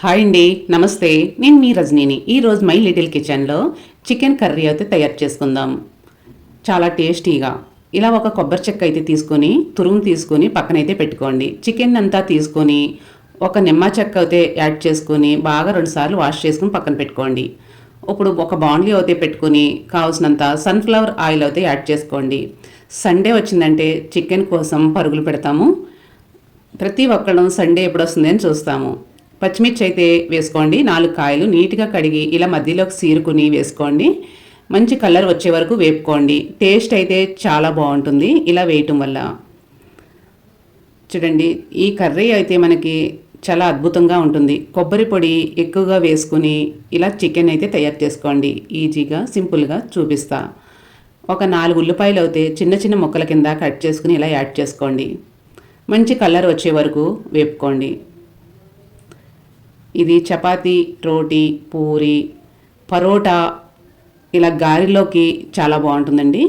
Hi అండి నమస్తే. నేను మీ రజనీని. ఈరోజు మై లిటిల్ కిచెన్లో చికెన్ కర్రీ అయితే తయారు చేసుకుందాం. చాలా టేస్టీగా. ఇలా ఒక కొబ్బరి చెక్క అయితే తీసుకొని తురుము తీసుకొని పక్కనైతే పెట్టుకోండి. చికెన్ అంతా తీసుకొని ఒక నిమ్మ చెక్క అయితే యాడ్ చేసుకొని బాగా రెండుసార్లు వాష్ చేసుకుని పక్కన పెట్టుకోండి. ఇప్పుడు ఒక బాండ్లీ అయితే పెట్టుకొని కావాల్సినంత సన్ఫ్లవర్ ఆయిల్ అయితే యాడ్ చేసుకోండి. సండే వచ్చిందంటే చికెన్ కోసం పరుగులు పెడతాము. ప్రతి ఒక్కళ్ళం సండే ఎప్పుడు వస్తుంది అని చూస్తాము. పచ్చిమిర్చి అయితే వేసుకోండి. నాలుగు కాయలు నీట్గా కడిగి ఇలా మధ్యలోకి సీరుకుని వేసుకోండి. మంచి కలర్ వచ్చే వరకు వేపుకోండి. టేస్ట్ అయితే చాలా బాగుంటుంది. ఇలా వేయటం వల్ల చూడండి ఈ కర్రీ అయితే మనకి చాలా అద్భుతంగా ఉంటుంది. కొబ్బరి పొడి ఎక్కువగా వేసుకుని ఇలా చికెన్ అయితే తయారు చేసుకోండి. ఈజీగా సింపుల్గా చూపిస్తా. ఒక నాలుగు ఉల్లిపాయలు అయితే చిన్న చిన్న ముక్కల కింద కట్ చేసుకుని ఇలా యాడ్ చేసుకోండి. మంచి కలర్ వచ్చే వరకు వేపుకోండి. ఇది చపాతీ రోటీ పూరి పరోటా ఇలా గారెలోకి చాలా బాగుంటుందండి.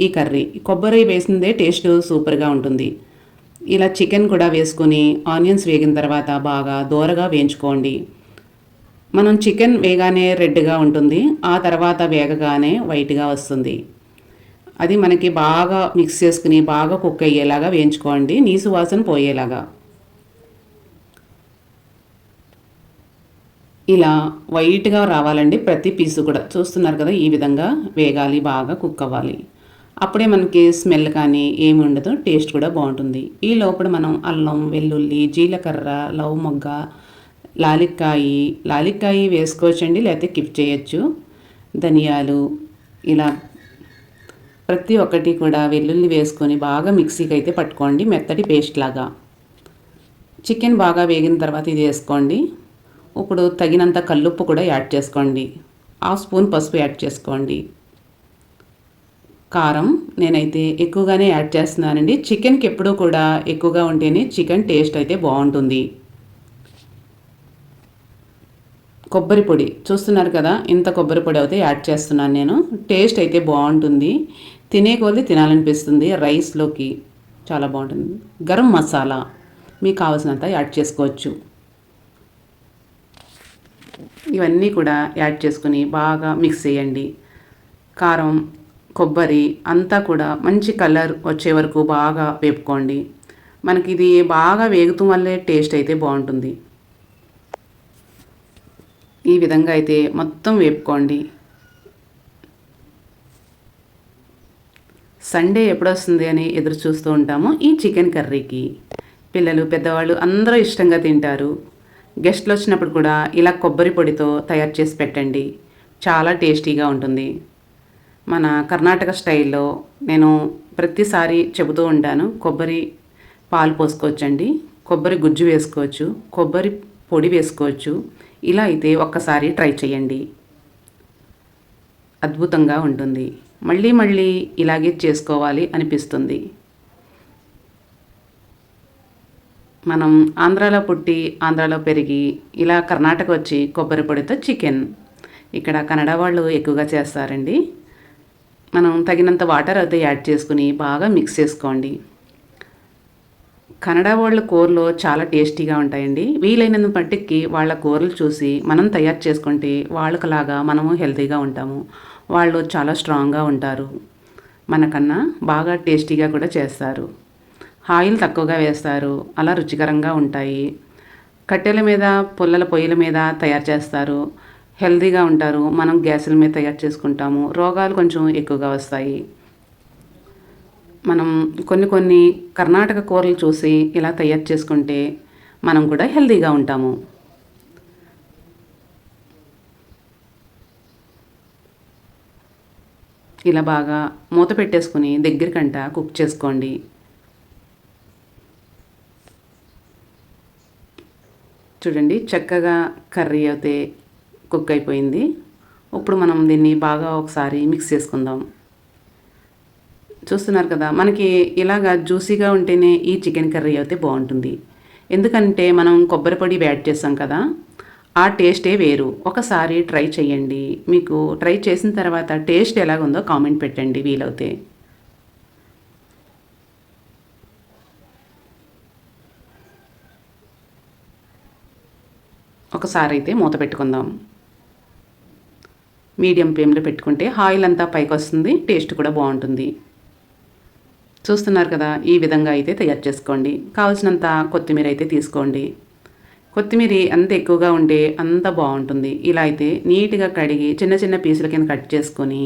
ఈ కర్రీ. కొబ్బరి వేసిందే టేస్ట్ సూపర్గా ఉంటుంది. ఇలా చికెన్ కూడా వేసుకొని ఆనియన్స్ వేగిన తర్వాత బాగా దూరగా వేయించుకోండి. మనం చికెన్ వేగానే రెడ్గా ఉంటుంది. ఆ తర్వాత వేగగానే వైట్గా వస్తుంది. అది మనకి బాగా మిక్స్ చేసుకుని బాగా కుక్ అయ్యేలాగా వేయించుకోండి. నీసు వాసన పోయేలాగా. ఇలా వైట్గా రావాలండి ప్రతి పీసు కూడా. చూస్తున్నారు కదా ఈ విధంగా వేగాలి బాగా కుక్ అవ్వాలి. అప్పుడే మనకి స్మెల్ కానీ ఏమి ఉండదు టేస్ట్ కూడా బాగుంటుంది. ఈ లోపల మనం అల్లం వెల్లుల్లి జీలకర్ర లవ్ మొగ్గ లాలిక్కాయి లాలిక్కాయి వేసుకోవచ్చండి లేకపోతే కిప్ చేయొచ్చు. ధనియాలు ఇలా ప్రతి ఒక్కటి కూడా వెల్లుల్లి వేసుకొని బాగా మిక్సీకి అయితే పట్టుకోండి మెత్తటి పేస్ట్ లాగా. చికెన్ బాగా వేగిన తర్వాత ఇది వేసుకోండి. ఇప్పుడు తగినంత కల్లుప్పు కూడా యాడ్ చేసుకోండి. హాఫ్ స్పూన్ పసుపు యాడ్ చేసుకోండి. కారం నేనైతే ఎక్కువగానే యాడ్ చేస్తున్నానండి. చికెన్కి ఎప్పుడూ కూడా ఎక్కువగా ఉంటేనే చికెన్ టేస్ట్ అయితే బాగుంటుంది. కొబ్బరి పొడి చూస్తున్నారు కదా ఇంత కొబ్బరి పొడి అయితే యాడ్ చేస్తున్నాను నేను. టేస్ట్ అయితే బాగుంటుంది. తినే కొద్ది తినాలనిపిస్తుంది రైస్లోకి. చాలా బాగుంటుంది. గరం మసాలా మీకు కావాల్సినంత యాడ్ చేసుకోవచ్చు. ఇవన్నీ కూడా యాడ్ చేసుకుని బాగా మిక్స్ చేయండి. కారం కొబ్బరి అంతా కూడా మంచి కలర్ వచ్చే వరకు బాగా వేపుకోండి. మనకి ఇది బాగా వేగుతూ వల్లే టేస్ట్ అయితే బాగుంటుంది. ఈ విధంగా అయితే మొత్తం వేపుకోండి. సండే ఎప్పుడు వస్తుంది అని ఎదురు చూస్తూ ఉంటాము ఈ చికెన్ కర్రీకి. పిల్లలు పెద్దవాళ్ళు అందరూ ఇష్టంగా తింటారు. గెస్ట్లు వచ్చినప్పుడు కూడా ఇలా కొబ్బరి పొడితో తయారు చేసి పెట్టండి. చాలా టేస్టీగా ఉంటుంది. మన కర్ణాటక స్టైల్లో నేను ప్రతిసారి చెబుతూ ఉంటాను కొబ్బరి పాలు పోసుకోవచ్చండి కొబ్బరి గుజ్జు వేసుకోవచ్చు కొబ్బరి పొడి వేసుకోవచ్చు. ఇలా అయితే ఒక్కసారి ట్రై చేయండి. అద్భుతంగా ఉంటుంది. మళ్ళీ మళ్ళీ ఇలాగే చేసుకోవాలి అనిపిస్తుంది. మనం ఆంధ్రాలో పుట్టి ఆంధ్రాలో పెరిగి ఇలా కర్ణాటక వచ్చి కొబ్బరి పొడితో చికెన్. ఇక్కడ కన్నడ వాళ్ళు ఎక్కువగా చేస్తారండి. మనం తగినంత వాటర్ అయితే యాడ్ చేసుకుని బాగా మిక్స్ చేసుకోండి. కన్నడ వాళ్ళ కూరలు చాలా టేస్టీగా ఉంటాయండి. వీలైనంత మట్టికి వాళ్ళ కూరలు చూసి మనం తయారు చేసుకుంటే వాళ్ళకులాగా మనము హెల్తీగా ఉంటాము. వాళ్ళు చాలా స్ట్రాంగ్గా ఉంటారు. మనకన్నా బాగా టేస్టీగా కూడా చేస్తారు. ఆయిల్ తక్కువగా వేస్తారు అలా రుచికరంగా ఉంటాయి. కట్టెల మీద పుల్లల పొయ్యిల మీద తయారు చేస్తారు. హెల్తీగా ఉంటారు. మనం గ్యాసుల మీద తయారు చేసుకుంటాము. రోగాలు కొంచెం ఎక్కువగా వస్తాయి. మనం కొన్ని కొన్ని కర్ణాటక కూరలు చూసి ఇలా తయారు చేసుకుంటే మనం కూడా హెల్తీగా ఉంటాము. ఇలా బాగా మూత పెట్టేసుకుని దగ్గరికంట కుక్ చేసుకోండి. చూడండి చక్కగా కర్రీ అయితే కుక్ అయిపోయింది. ఇప్పుడు మనం దీన్ని బాగా ఒకసారి మిక్స్ చేసుకుందాం. చూస్తున్నారు కదా మనకి ఇలాగా జ్యూసీగా ఉంటేనే ఈ చికెన్ కర్రీ అయితే బాగుంటుంది. ఎందుకంటే మనం కొబ్బరి పొడి యాడ్ చేస్తాం కదా ఆ టేస్టే వేరు. ఒకసారి ట్రై చేయండి. మీకు ట్రై చేసిన తర్వాత టేస్ట్ ఎలాగుందో కామెంట్ పెట్టండి వీలవుతే. ఒకసారి అయితే మూత పెట్టుకుందాం. మీడియం ఫ్లేమ్లో పెట్టుకుంటే ఆయిల్ అంతా పైకి వస్తుంది టేస్ట్ కూడా బాగుంటుంది. చూస్తున్నారు కదా ఈ విధంగా అయితే తయారు చేసుకోండి. కావాల్సినంత కొత్తిమీర అయితే తీసుకోండి. కొత్తిమీర ఎంత ఎక్కువగా ఉంటే అంత బాగుంటుంది. ఇలా అయితే నీట్గా కడిగి చిన్న చిన్న పీసుల కింద కట్ చేసుకొని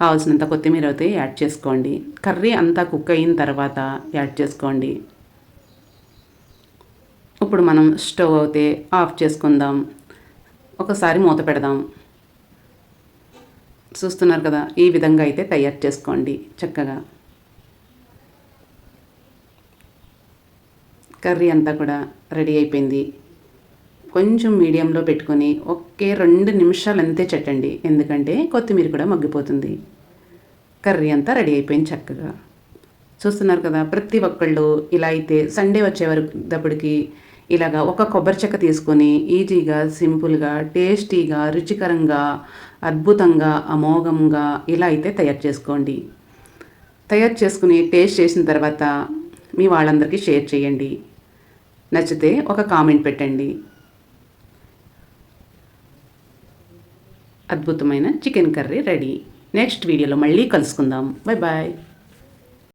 కావాల్సినంత కొత్తిమీర అయితే యాడ్ చేసుకోండి. కర్రీ అంతా కుక్ అయిన తర్వాత యాడ్ చేసుకోండి. ఇప్పుడు మనం స్టవ్ అయితే ఆఫ్ చేసుకుందాం. ఒకసారి మూత పెడదాం. చూస్తున్నారు కదా ఈ విధంగా అయితే తయారు చేసుకోండి చక్కగా. కర్రీ అంతా కూడా రెడీ అయిపోయింది. కొంచెం మీడియంలో పెట్టుకొని ఒకే రెండు నిమిషాలు అంతే చట్టండి ఎందుకంటే కొత్తిమీర కూడా మగ్గిపోతుంది. కర్రీ అంతా రెడీ అయిపోయింది చక్కగా. చూస్తున్నారు కదా ప్రతి ఒక్కళ్ళు ఇలా అయితే సండే వచ్చే వరకు ఇలాగా ఒక కొబ్బరి చెక్క తీసుకొని ఈజీగా సింపుల్గా టేస్టీగా రుచికరంగా అద్భుతంగా అమోఘంగా ఇలా అయితే తయారు చేసుకోండి. తయారు చేసుకుని టేస్ట్ చేసిన తర్వాత మీ వాళ్ళందరికీ షేర్ చేయండి. నచ్చితే ఒక కామెంట్ పెట్టండి. అద్భుతమైన చికెన్ కర్రీ రెడీ. నెక్స్ట్ వీడియోలో మళ్ళీ కలుసుకుందాం. Bye bye.